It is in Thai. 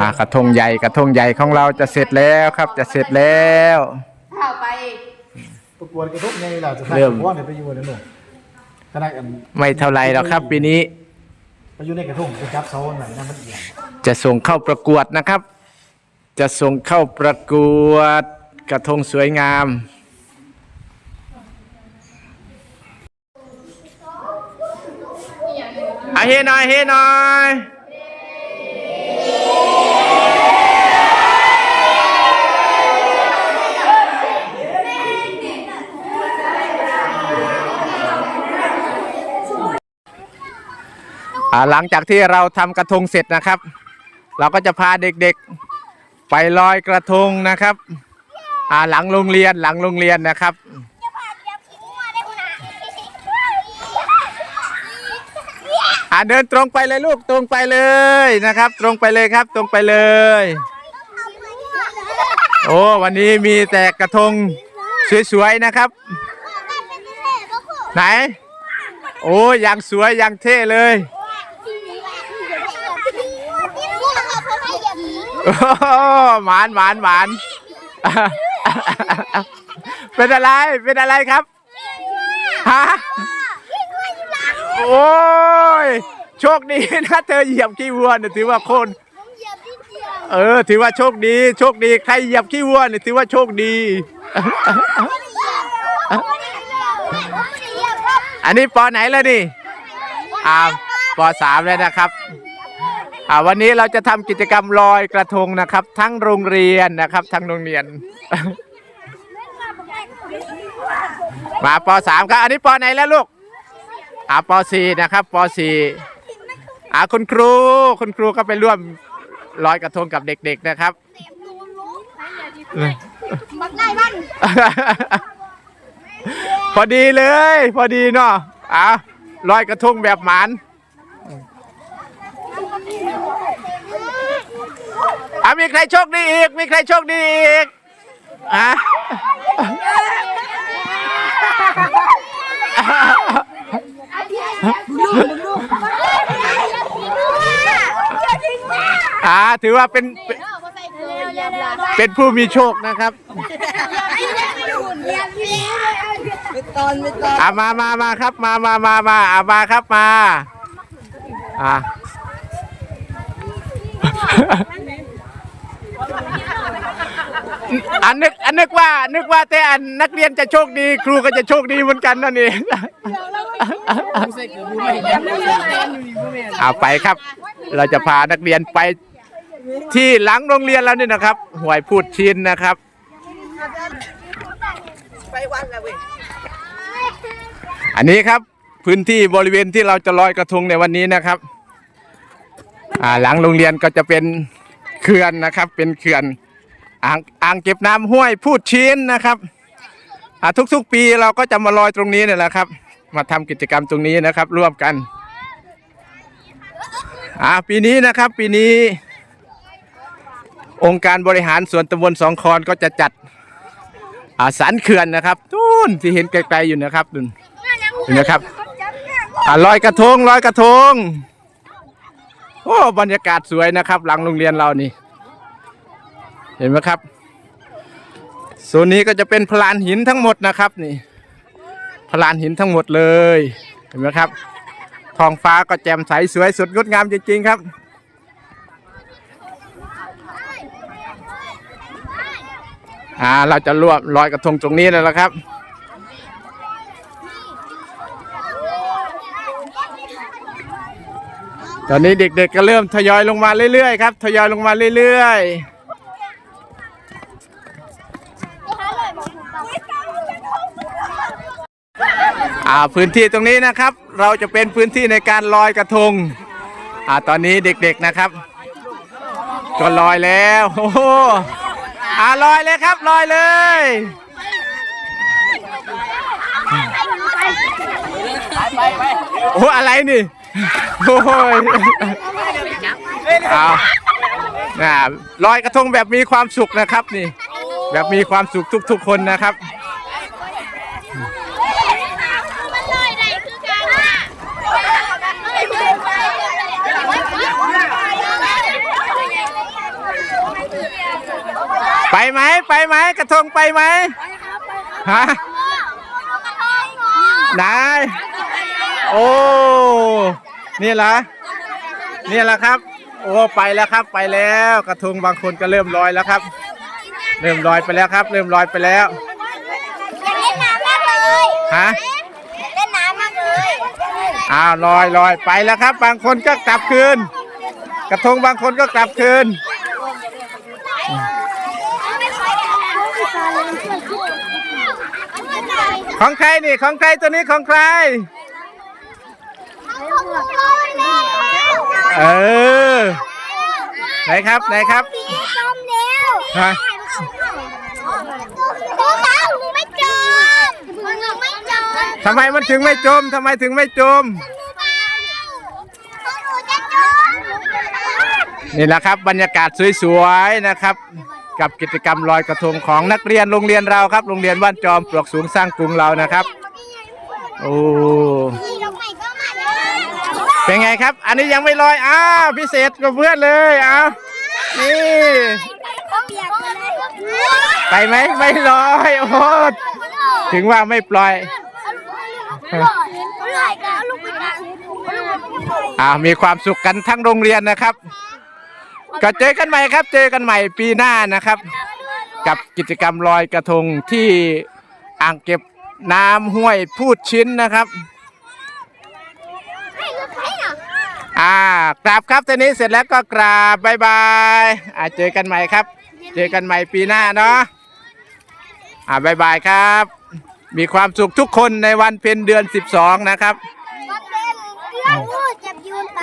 อ่ากระทงใหญ่กระทงใหญ่ของเราจะเสร็จแล้วครับ จะเสร็จแล้วเข้าไปประกวดกระทบไงล่ะจะเริ่มเพราะว่าเดี๋ยวไปอยู่ในหนุ่มขณะกันไม่เท่าไรหรอกครับ ปีนี้ไปอยู่ในกระทงไปจับเสาหน่อยนะมันเอียงจะส่งเข้าประกวดนะครับ จะส่งเข้าประกวดกระทงสวยงามอาเฮหน่อยเฮหน่อย หลังจากที่เราทำกระทงเสร็จนะครับ เราก็จะพาเด็กๆ ไปลอยกระทงนะครับหลังโรงเรียนหลังโรงเรียนนะครับเดินตรงไปเลยลูกตรงไปเลยนะครับ ตรงไปเลยครับตรงไปเลย โอ้วันนี้มีแต่กระทงสวยๆนะครับ ไหน โอ้ยังสวยยังเท่เลย โอ้โหหมานหมานหมานเป็นอะไรเป็นอะไรครับฮะโอ้ยโชคดีนะเธอเหยียบขี้วัวเนี่ยถือว่าคน เออ ถือว่าโชคดี โชคดีใครเหยียบขี้วัวเนี่ยถือว่าโชคดี อันนี้ปอไหนแล้วนี่อ่าปสามแล้วนะครับ อ่าวันนี้เราจะทำกิจกรรมลอยกระทงนะครับ ทั้งโรงเรียนนะครับ ทั้งโรงเรียน มาปสามครับอันนี้ปไหนแล้วลูกอ่าปสี่นะครับปสี่อ่าคุณครูคุณครูก็ไปร่วมลอยกระทงกับเด็ก ๆนะครับบักง่ายมันพอดีเลย พอดีเนาะอะลอยกระทงแบบหมาน อะมีใครโชคดีอีก มีใครโชคดีอีกอะอ่าถือว่าเป็นเป็นผู้มีโชคนะครับอ่ามามามาครับ มามามามาอ่ามาครับมา อ่า อันนึกอันนึกว่า นึกว่าแต่อันนักเรียนจะโชคดี ครูก็จะโชคดีเหมือนกันนั่นเองเอาไปครับ เราจะพานักเรียนไปที่หลังโรงเรียนแล้วนี่นะครับหวยพูดชินนะครับอันนี้ครับพื้นที่บริเวณที่เราจะลอยกระทงในวันนี้นะครับ อ่าหลังโรงเรียนก็จะเป็นเขื่อนนะครับ เป็นเขื่อนอ่างอ่างเก็บน้ำห้วยพูดชินนะครับอ่าทุกๆปีเราก็จะมาลอยตรงนี้เนี่ยแหละครับ มาทำกิจกรรมตรงนี้นะครับ ร่วมกันอ่าปีนี้นะครับปีนี้ องค์การบริหารส่วนตำบลสองคอนก็จะจัดอาสันเขื่อนนะครับทุนที่เห็นไกลๆอยู่นะครับนู่นนะครับลอยกระทงลอยกระทง อ้บรรยากาศสวยนะครับ หลังโรงเรียนเรานี่ เห็นไหมครับโซนนี้ก็จะเป็นพลานหินทั้งหมดนะครับนี่พลานหินทั้งหมดเลย เห็นไหมครับท้องฟ้าก็แจ่มใสสวยสดงดงามจริงๆครับอ่าเราจะรวบลอยกระทงตรงนี้แล้วละครับ ตอนนี้เด็กๆก็เริ่มทยอยลงมาเรื่อยๆครับทยอยลงมาเรื่อยๆอ่าพื้นที่ตรงนี้นะครับ เราจะเป็นพื้นที่ในการลอยกระทงอ่าตอนนี้เด็กๆนะครับ ก็ลอยแล้วโอ้โหอ่าลอยเลยครับลอยเลยโอ้อะไรนี่ โอ้ยเอาน่าลอยกระทงแบบมีความสุขนะครับนี่ แบบมีความสุขทุก ๆ คนนะครับ ไปไหมไปไหมกระทงไปไหมฮะไหน โอ้นี่เหรอนี่แหละครับ โอ้ไปแล้วครับไปแล้วกระทงบางคนก็เริ่มลอยแล้วครับ เริ่มลอยไปแล้วครับ เริ่มลอยไปแล้วอยากเล่นน้ำมากเลยฮะเล่นน้ำมากเลยอ้าวลอยลอยไปแล้วครับ บางคนก็กลับคืน กระทงบางคนก็กลับคืนของใครนี่ของใครตัวนี้ของใคร เออ ไหนครับไหนครับ จมเร็วฮะโอ้เบาหนูไม่จมหนูไม่จมทำไมมันถึงไม่จมทำไมถึงไม่จม หนูเบาหนูจะจมนี่แหละครับบรรยากาศสวยๆนะครับ กับกิจกรรมลอยกระทงของนักเรียนโรงเรียนเราครับ โรงเรียนบ้านจอมปลวกสูงสร้างกรุงเรานะครับ โอ้นี่เราไปก็มาเลย เป็นไงครับ อันนี้ยังไม่ลอย อ้าวพิเศษกับเพื่อนเลยอ้าวนี่ ไปไหมไม่ลอยโอ้ถึงว่าไม่ปล่อยอ่ามีความสุขกันทั้งโรงเรียนนะครับ ก็เจอกันใหม่ครับ เจอกันใหม่ปีหน้านะครับ กับกิจกรรมลอยกระทงที่อ่างเก็บน้ำห้วยพูดชิ้นนะครับ อ่ากราบครับตอนนี้เสร็จแล้วก็กราบบายบายอ่าเจอกันใหม่ครับ เจอกันใหม่ปีหน้าเนาะอ่าบายบายครับ มีความสุขทุกคนในวันเพ็ญเดือน 12 นะครับมันเป็นเรื่องพูดจับยูนไป